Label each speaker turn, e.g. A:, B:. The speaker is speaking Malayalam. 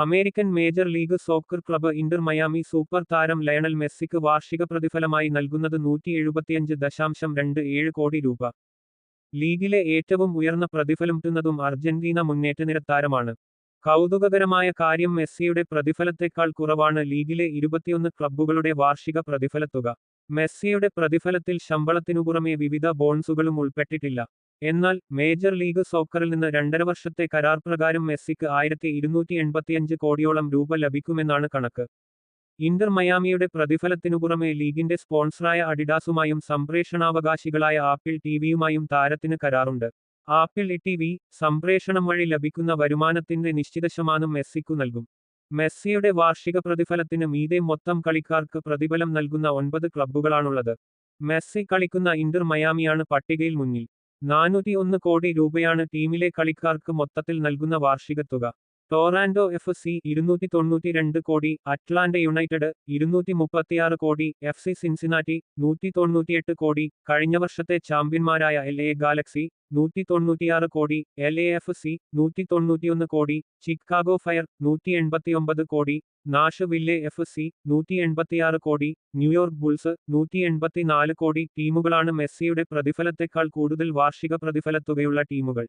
A: American major league soccer club Inter Miami super താരം ലയണൽ മെസ്സിക്ക് വാർഷിക പ്രതിഫലമായി നൽകുന്നത് നൂറ്റി എഴുപത്തിയഞ്ച് ദശാംശം രണ്ട് ഏഴ് കോടി രൂപ. ലീഗിലെ ഏറ്റവും ഉയർന്ന പ്രതിഫലം കിട്ടുന്നതും അർജന്റീന മുന്നേറ്റനിര താരമാണ്. കൗതുകകരമായ കാര്യം മെസ്സിയുടെ പ്രതിഫലത്തെക്കാൾ കുറവാണ് ലീഗിലെ ഇരുപത്തിയൊന്ന് ക്ലബ്ബുകളുടെ വാർഷിക പ്രതിഫലത്തുക. മെസ്സിയുടെ പ്രതിഫലത്തിൽ ശമ്പളത്തിനു പുറമെ വിവിധ ബോൺസുകളും ഉൾപ്പെട്ടിട്ടില്ല. എന്നാൽ മേജർ ലീഗ് സോക്കറിൽ നിന്ന് രണ്ടര വർഷത്തെ കരാർ പ്രകാരം മെസ്സിക്ക് ആയിരത്തി ഇരുന്നൂറ്റി എൺപത്തിയഞ്ച് കോടിയോളം രൂപ ലഭിക്കുമെന്നാണ് കണക്ക്. ഇന്റർ മയാമിയുടെ പ്രതിഫലത്തിനു പുറമെ ലീഗിന്റെ സ്പോൺസറായ അഡിഡാസുമായും സംപ്രേഷണാവകാശികളായ ആപ്പിൾ ടിവിയുമായും താരത്തിന് കരാറുണ്ട്. ആപ്പിൾ ടി വി സംപ്രേഷണം വഴി ലഭിക്കുന്ന വരുമാനത്തിന്റെ നിശ്ചിത ശതമാനം മെസ്സിക്കു നൽകും. മെസ്സിയുടെ വാർഷിക പ്രതിഫലത്തിന് മീതെ മൊത്തം കളിക്കാർക്ക് പ്രതിഫലം നൽകുന്ന ഒൻപത് ക്ലബ്ബുകളാണുള്ളത്. മെസ്സി കളിക്കുന്ന ഇന്റർ മയാമിയാണ് പട്ടികയിൽ മുന്നിൽ. നാനൂറ്റി ഒന്ന് കോടി രൂപയാണ് ടീമിലെ കളിക്കാർക്ക് മൊത്തത്തിൽ നൽകുന്ന വാർഷിക തുക. ടോറാൻഡോ എഫ് സി ഇരുന്നൂറ്റി തൊണ്ണൂറ്റി രണ്ട് കോടി അറ്റ്ലാന്റ യുണൈറ്റഡ് ഇരുന്നൂറ്റി മുപ്പത്തിയാറ് കോടി എഫ് സി സിൻസിനാറ്റി നൂറ്റി തൊണ്ണൂറ്റിയെട്ട് കോടി കഴിഞ്ഞ വർഷത്തെ ചാമ്പ്യന്മാരായ എൽ എ ഗാലക്സി നൂറ്റി തൊണ്ണൂറ്റിയാറ് കോടി എൽ എ എഫ് സി നൂറ്റി തൊണ്ണൂറ്റിയൊന്ന് കോടി ചിക്കാഗോ ഫയർ നൂറ്റി എൺപത്തിയൊമ്പത് കോടി നാഷ് വില്ലെ എഫ് സി നൂറ്റി എൺപത്തിയാറ് കോടി ന്യൂയോർക്ക് ബുൾസ് നൂറ്റി എൺപത്തിനാല് കോടി ടീമുകളാണ് മെസ്സിയുടെ പ്രതിഫലത്തെക്കാൾ കൂടുതൽ വാർഷിക പ്രതിഫലത്തുകയുള്ള ടീമുകൾ.